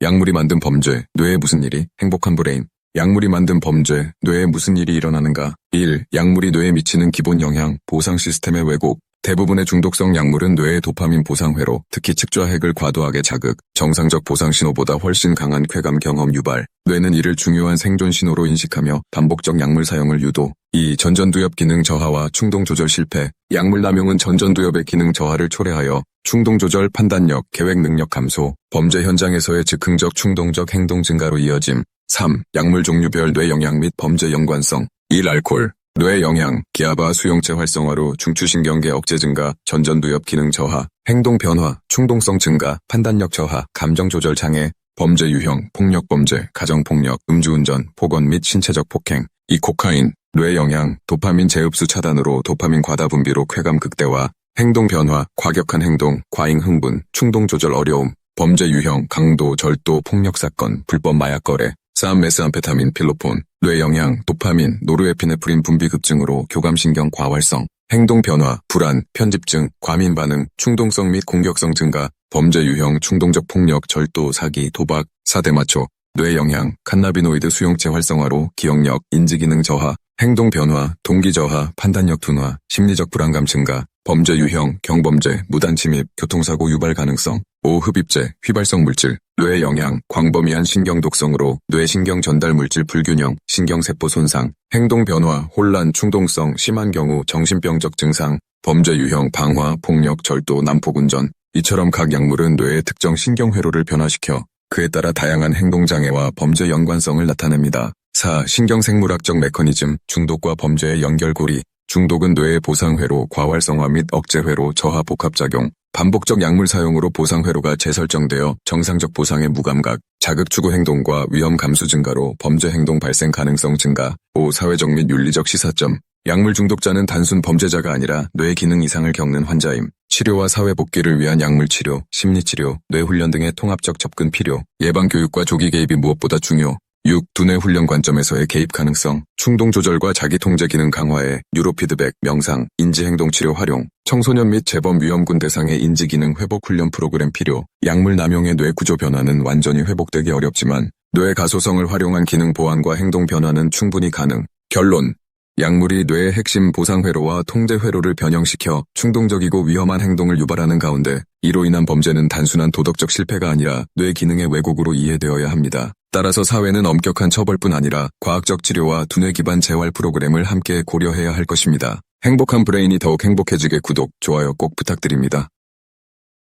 약물이 만든 범죄, 뇌에 무슨 일이? 행복한 브레인. 약물이 만든 범죄, 뇌에 무슨 일이 일어나는가? 1. 약물이 뇌에 미치는 기본 영향, 보상 시스템의 왜곡. 대부분의 중독성 약물은 뇌의 도파민 보상회로, 특히 측좌핵을 과도하게 자극, 정상적 보상 신호보다 훨씬 강한 쾌감 경험 유발. 뇌는 이를 중요한 생존 신호로 인식하며 반복적 약물 사용을 유도. 2. 전전두엽 기능 저하와 충동 조절 실패. 약물 남용은 전전두엽의 기능 저하를 초래하여 충동 조절 판단력, 계획 능력 감소, 범죄 현장에서의 즉흥적 충동적 행동 증가로 이어짐. 3. 약물 종류별 뇌 영향 및 범죄 연관성. 1. 알코올. 뇌 영향, 기아바 수용체 활성화로 중추신경계 억제 증가, 전전두엽 기능 저하, 행동 변화, 충동성 증가, 판단력 저하, 감정 조절 장애, 범죄 유형, 폭력 범죄, 가정 폭력, 음주운전, 폭언 및 신체적 폭행. 2. 코카인. 뇌 영향, 도파민 재흡수 차단으로 도파민 과다 분비로 쾌감 극대화, 행동 변화, 과격한 행동, 과잉 흥분, 충동 조절 어려움, 범죄 유형, 강도, 절도, 폭력 사건, 불법 마약 거래, 싸움 메스암페타민, 필로폰, 뇌 영향, 도파민, 노르에피네프린 분비 급증으로 교감신경 과활성, 행동 변화, 불안, 편집증, 과민 반응, 충동성 및 공격성 증가, 범죄 유형, 충동적 폭력, 절도, 사기, 도박, 사대마초, 뇌 영향, 칸나비노이드 수용체 활성화로 기억력, 인지기능 저하, 행동 변화, 동기 저하, 판단력 둔화, 심리적 불안감 증가, 범죄 유형, 경범죄, 무단 침입, 교통사고 유발 가능성, 5. 흡입제, 휘발성 물질, 뇌 영향, 광범위한 신경 독성으로 뇌 신경 전달 물질 불균형, 신경세포 손상, 행동 변화, 혼란, 충동성, 심한 경우 정신병적 증상, 범죄 유형, 방화, 폭력, 절도, 난폭운전. 이처럼 각 약물은 뇌의 특정 신경회로를 변화시켜 그에 따라 다양한 행동장애와 범죄 연관성을 나타냅니다. 4. 신경생물학적 메커니즘, 중독과 범죄의 연결고리. 중독은 뇌의 보상회로, 과활성화 및 억제회로, 저하 복합작용, 반복적 약물 사용으로 보상회로가 재설정되어 정상적 보상의 무감각, 자극 추구 행동과 위험 감수 증가로 범죄 행동 발생 가능성 증가. 5. 사회적 및 윤리적 시사점. 약물 중독자는 단순 범죄자가 아니라 뇌 기능 이상을 겪는 환자임. 치료와 사회 복귀를 위한 약물 치료, 심리 치료, 뇌 훈련 등의 통합적 접근 필요. 예방 교육과 조기 개입이 무엇보다 중요. 6. 두뇌 훈련 관점에서의 개입 가능성, 충동 조절과 자기 통제 기능 강화에 뉴로 피드백, 명상, 인지 행동 치료 활용, 청소년 및 재범 위험군 대상의 인지 기능 회복 훈련 프로그램 필요, 약물 남용의 뇌 구조 변화는 완전히 회복되기 어렵지만 뇌 가소성을 활용한 기능 보완과 행동 변화는 충분히 가능. 결론 약물이 뇌의 핵심 보상회로와 통제회로를 변형시켜 충동적이고 위험한 행동을 유발하는 가운데 이로 인한 범죄는 단순한 도덕적 실패가 아니라 뇌 기능의 왜곡으로 이해되어야 합니다. 따라서 사회는 엄격한 처벌뿐 아니라 과학적 치료와 두뇌 기반 재활 프로그램을 함께 고려해야 할 것입니다. 행복한 브레인이 더욱 행복해지게 구독, 좋아요 꼭 부탁드립니다.